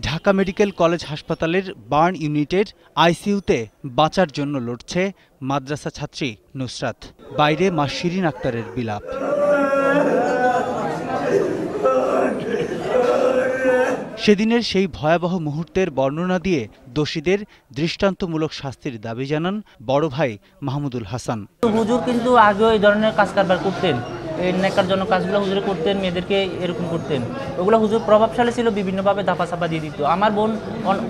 Dhaka medical college হাসপাতালের burn ইউনিটের আইসিইউতে বাঁচার জন্য লড়ছে মাদ্রাসা ছাত্রী নুসরাত। বাইরে মা শিরিন আক্তারের বিলাপ। সেদিনের সেই ভয়াবহ মুহূর্তের বর্ণনা দিয়ে দোষীদের দৃষ্টান্তমূলক শাস্তির দাবি জানান বড় ভাই মাহমুদুল হাসান। হুজুর কিন্তু আগেও এই ধরনের কাজ কারবার করতেন। এই জন্য কাজগুলো হুজুরে করতেন, মেয়েদেরকে এরকম করতেন। ওগুলো হুজুর প্রভাবশালী ছিল, বিভিন্নভাবে ধাপা চাপা দিয়ে দিত। আমার বোন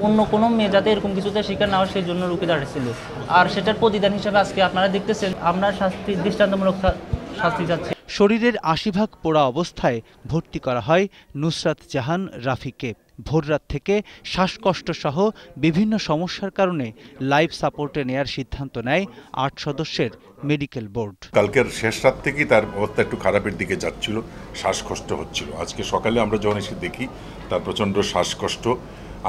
অন্য কোনো মেয়ে যাতে এরকম কিছুতে শিকার না হয়, সেই জন্য রুখে দাঁড়িয়েছিল। আর সেটার প্রতিদান হিসেবে আজকে আপনারা দেখতেছেন, আমরা শাস্তি, দৃষ্টান্তমূলক শাস্তি যাচ্ছি শরীরের আশি ভাগ পোড়া অবস্থায় ভর্তি করা হয় নুসরাত জাহান রাফিকে। ভোররাত থেকে শ্বাসকষ্টসহ বিভিন্ন সমস্যার কারণে লাইফ সাপোর্টে নেয়ার সিদ্ধান্ত নেয় আট সদস্যের মেডিকেল বোর্ড। কালকের শেষ রাত থেকেই তার অবস্থা একটু খারাপের দিকে যাচ্ছিল, শ্বাসকষ্ট হচ্ছিল। আজকে সকালে আমরা যখন এসে দেখি, তার প্রচণ্ড শ্বাসকষ্ট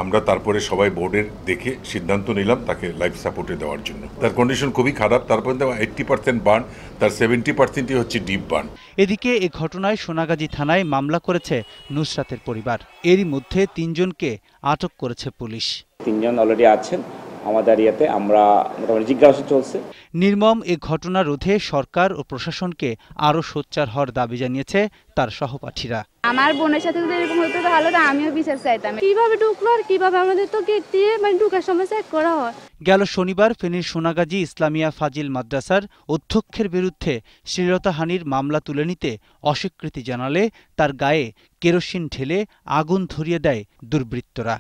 আমরা তারপরে সবাই বোর্ডের দেখে সিদ্ধান্ত নিলাম তাকে লাইফ সাপোর্টে দেওয়ার জন্য। তার কন্ডিশন খুবই খারাপ তারপর এইটটি পার্সেন্ট বার্ন তার সেভেন্টি পার্সেন্টই হচ্ছে ডিপ বার্ন এদিকে এ ঘটনায় সোনাগাজী থানায় মামলা করেছে নুসরাতের পরিবার। এরই মধ্যে তিনজনকে আটক করেছে পুলিশ। তিনজন অলরেডি আছেন। আমাদের ইয়েতে আমরা মোটামুটি জিজ্ঞাসা চলছে। নির্মম এ ঘটনা রোধে সরকার ও প্রশাসনকে আরও সোচ্চার হওয়ার দাবি জানিয়েছে তার সহপাঠীরা। আমার বোনের সাথে যদি এরকম হতো তাহলে তো আমিও বিচার চাইতাম। কীভাবে ঢুকলো আর কীভাবে আমাদের তো গেট দিয়ে মানে ঢুকার সময় চেক করা হয়। গেল শনিবার ফেনীর সোনাগাজী ইসলামিয়া ফাজিল মাদ্রাসার অধ্যক্ষের বিরুদ্ধে শ্লীলতাহানির মামলা তুলে নিতে অস্বীকৃতি জানালে তার গায়ে কেরোসিন ঢেলে আগুন ধরিয়ে দেয় দুর্বৃত্তরা।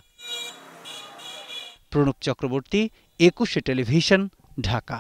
প্রণব চক্রবর্তী একুশে টেলিভিশন ঢাকা।